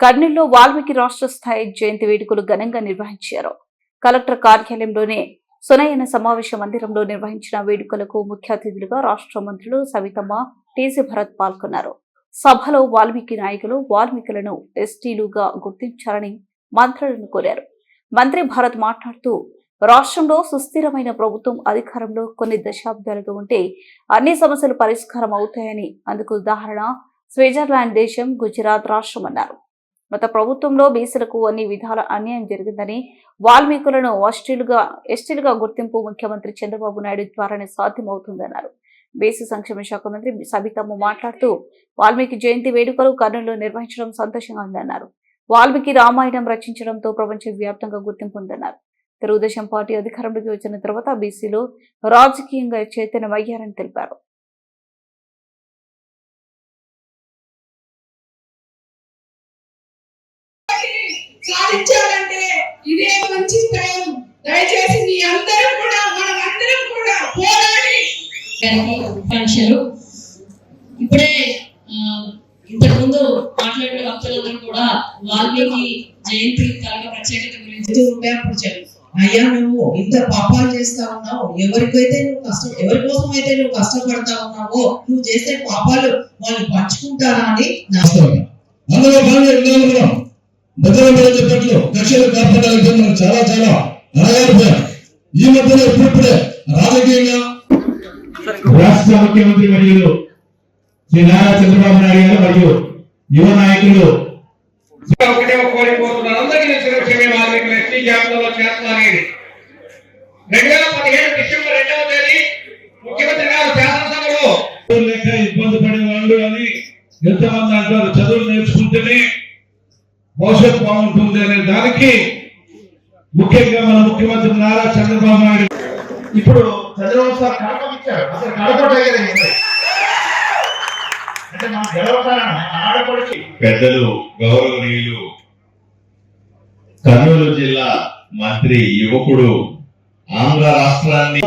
కర్నూలులో వాల్మీకి రాష్ట్ర స్థాయి జయంతి వేడుకలు ఘనంగా నిర్వహించారు. కలెక్టర్ కార్యాలయంలోనే సునయన సమావేశ మందిరంలో నిర్వహించిన వేడుకలకు ముఖ్య అతిథులుగా రాష్ట్ర మంత్రులు సవితమ్మ టీసీ భరత్ పాల్గొన్నారు. సభలో వాల్మీకి నాయకులు వాల్మీకులను ఎస్టీలుగా గుర్తించాలని మంత్రులను కోరారు. మంత్రి భారత్ మాట్లాడుతూ రాష్ట్రంలో సుస్థిరమైన ప్రభుత్వం అధికారంలో కొన్ని దశాబ్దాలుగా ఉంటే అన్ని సమస్యలు పరిష్కారం అవుతాయని అందుకు ఉదాహరణ స్విట్జర్లాండ్ దేశం గుజరాత్ రాష్ట్రం అన్నారు గత ప్రభుత్వంలో బీసీలకు అన్ని విధాల అన్యాయం జరిగిందని వాల్మీకులను ఎస్టీలుగా ఎస్టీలుగా గుర్తింపు ముఖ్యమంత్రి చంద్రబాబు నాయుడు ద్వారానే సాధ్యమవుతుందన్నారు. బీసీ సంక్షేమ శాఖ మంత్రి సబితమ్మ మాట్లాడుతూ వాల్మీకి జయంతి వేడుకలు కర్నూలులో నిర్వహించడం సంతోషంగా ఉందన్నారు. వాల్మీకి రామాయణం రచించడంతో ప్రపంచ వ్యాప్తంగా గుర్తింపు ఉందన్నారు. తెలుగుదేశం పార్టీ అధికారంలోకి వచ్చిన తర్వాత బీసీలు రాజకీయంగా చైతన్యమయ్యారని తెలిపారు. సాధించాలంటే ఇదే మంచి టైం దయచేసి మీ అందరూ కూడా మనం అందరం కూడా పోరాడి. గారికి ఆకాంక్షలు ఇప్పుడే ఇంతకుముందు మాట్లాడిన భక్తులందరూ కూడా వాల్మీకి జయంతి కళల ప్రత్యేకత గురించి అయ్యా నువ్వు ఇంత పాపాలు చేస్తా ఉన్నావు. ఎవరికైతే నువ్వు కష్టం ఎవరి కోసం అయితే నువ్వు కష్టపడతా ఉన్నావో నువ్వు చేసే పాపాలు వాళ్ళు పంచుకుంటారా అని నా అందులో భాగంగా ఇందులో ఉన్నాం భద్రం మీద చెప్పట్లు కక్షలు కాపాడాలంటే మనకు చాలా చాలా అనగారిపోయాం ఈ మధ్యలో ఇప్పుడిప్పుడే రాజకీయంగా రాష్ట్ర ముఖ్యమంత్రి మరియు శ్రీ నారా చంద్రబాబు నాయుడు గారు మరియు యువ నాయకులు ఒకటే ఒక కోరిపోతున్నాను. అందరికీ తెలిసిన విషయమే వాల్మీకి ఎస్టీ జాబితాలో చేస్తాననేది రెండు వేల పదిహేడు డిసెంబర్ రెండవ తేదీ ముఖ్యమంత్రి గారు శాసనసభలో ఇబ్బంది పడే వాళ్ళు అని ఎంతమంది అంటారు. చదువులు నేర్చుకుంటేనే భవిష్యత్తు బాగుంటుంది అనే దానికి ముఖ్యంగా మన ముఖ్యమంత్రి నారా చంద్రబాబు నాయుడు ఇప్పుడు చంద్రబాబు సార్ కడప ఇచ్చారు. అసలు కడప టైగర్ అయింది. అంటే మన గెలవకారణం ఆడపడిచి పెద్దలు గౌరవనీయులు కర్నూలు జిల్లా మంత్రి యువకుడు ఆంధ్ర రాష్ట్రాన్ని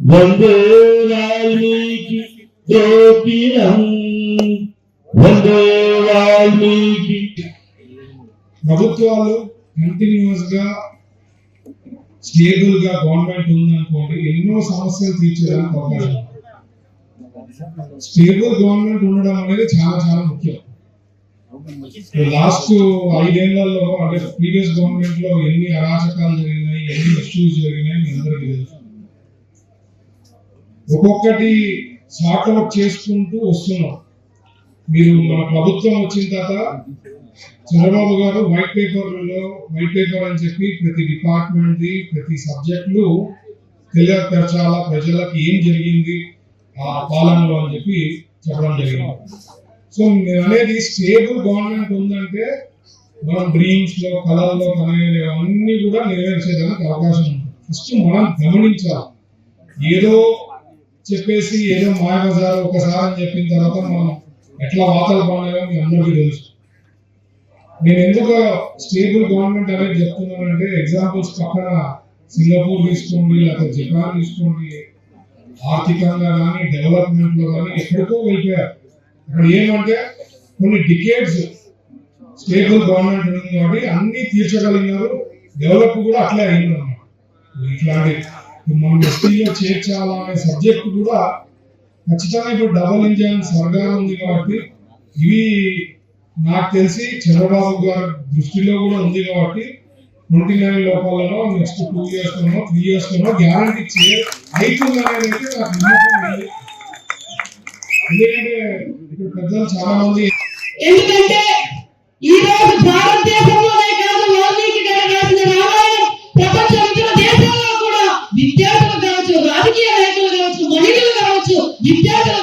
వందే వాల్మీకి ప్రభుత్వాలు కంటిన్యూస్గా స్టేబుల్గా గవర్నమెంట్ ఉందనుకోండి ఎన్నో సమస్యలు తీర్చడానికి అవకాశం స్టేబుల్ గవర్నమెంట్ ఉండడం అనేది చాలా చాలా ముఖ్యం. లాస్ట్ ఐదేళ్ళలో అంటే ప్రీవియస్ గవర్నమెంట్లో ఎన్ని అరాచకాలు జరిగినాయి ఎన్ని ఇష్యూస్ జరిగినాయి మీ అందరికీ తెలుసు. ఒక్కొక్కటి సార్ట్ వర్క్ చేసుకుంటూ వస్తున్నాం. మీరు మన ప్రభుత్వం వచ్చిన తర్వాత చంద్రబాబు గారు వైట్ పేపర్లలో వైట్ పేపర్ అని చెప్పి ప్రతి డిపార్ట్మెంట్ది ప్రతి సబ్జెక్టులు తెలియపరచాలా ప్రజలకు ఏం జరిగింది ఆ పాలనలో అని చెప్పి చెప్పడం జరిగింది. సో నేను అనేది స్టేబుల్ గవర్నమెంట్ ఉందంటే మనం డ్రీమ్స్లో కళల్లో కనేవి అన్ని కూడా నెరవేర్చేదానికి అవకాశం ఉంది. ఫస్ట్ మనం గమనించాలి. ఏదో చెప్పేసి ఏదో మాయబజారు ఒకసారి అని చెప్పిన తర్వాత మనం ఎట్లా వాతలు బాగున్నాయో మీ అందరికీ తెలుసు. నేను ఎందుకు స్టేబుల్ గవర్నమెంట్ అనేది చెప్తున్నానంటే ఎగ్జాంపుల్స్ పక్కన సింగపూర్ తీసుకోండి లేకపోతే జపాన్ తీసుకోండి ఆర్థికంగా కానీ డెవలప్మెంట్లో కానీ ఎక్కడికో వెళ్ళిపోయారు. అక్కడ ఏమంటే కొన్ని డికేట్స్ స్టేబుల్ గవర్నమెంట్ ఉంది కాబట్టి అన్ని తీర్చగలిగినారు. డెవలప్ కూడా అట్లే అయింది అన్నమాట. ఇట్లాంటి మనం ఎస్టీలో చేర్చాలా అనే సబ్జెక్ట్ కూడా ఖచ్చితంగా ఇప్పుడు డబల్ ఇంజన్ సర్కార్ ఉంది కాబట్టి ఇవి నాకు తెలిసి చంద్రబాబు గారి దృష్టిలో కూడా ఉంది కాబట్టి ట్వంటీ నైన్ లోపాలలో నెక్స్ట్ టూ ఇయర్స్ లోనో త్రీ ఇయర్స్ లోనో గ్యారంటీ చే అవుతుంది అనేది అయితే నాకు నమ్మకం ఎందుకంటే ఇప్పుడు పెద్దలు చాలా మంది ఎందుకంటే ఈ రోజు భారతదేశంలోనే కాదు వాల్మీకి గారు రాసిన రామాయణం ప్రపంచ ఇతర దేశాల్లో కూడా విద్యార్థులు కావచ్చు రాజకీయ నాయకులు కావచ్చు మహిళలు కావచ్చు విద్యార్థులు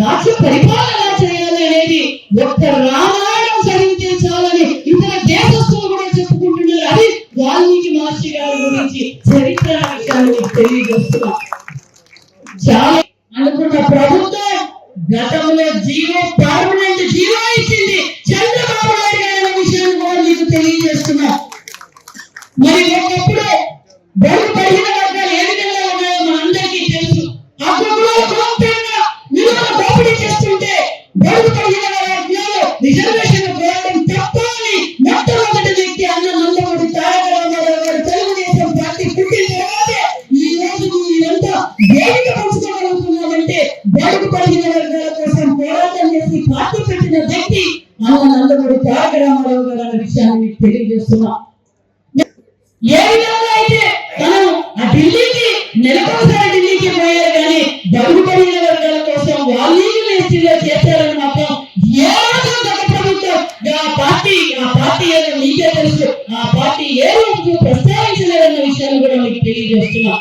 రాజ్య పరిపాలన ఎలా చేయాలి అనేది ఒక్క రామాయణం చదివితే చాలని ఇతర దేశస్తులు కూడా చెప్పుకుంటున్నారు. అది వాల్మీకి మహర్షి గారి గురించి చరిత్ర విషయాన్ని మీకు తెలియజేస్తున్నా. చాలా అనుకున్న ప్రభుత్వం గతంలో జీవో పర్మనెంట్ జీవో ఇచ్చింది. నందమూరి త్యాగ రామారావు విషయాన్ని మీకు ఏ విధంగా అయితే మనం ఆ ఢిల్లీకి నెలకోసారి ఢిల్లీకి పోయారు కానీ బడుగు పడిన వర్గాల కోసం వాలీలు ఎస్టీలో చేశారని మాత్రం ఏ ఒక ప్రభుత్వం ఆ పార్టీ ఆ పార్టీ ఏదో మీకే తెలుసు ఆ పార్టీ ఏ రోజు ప్రస్తావించలేదన్న విషయాన్ని కూడా మీకు తెలియజేస్తున్నా.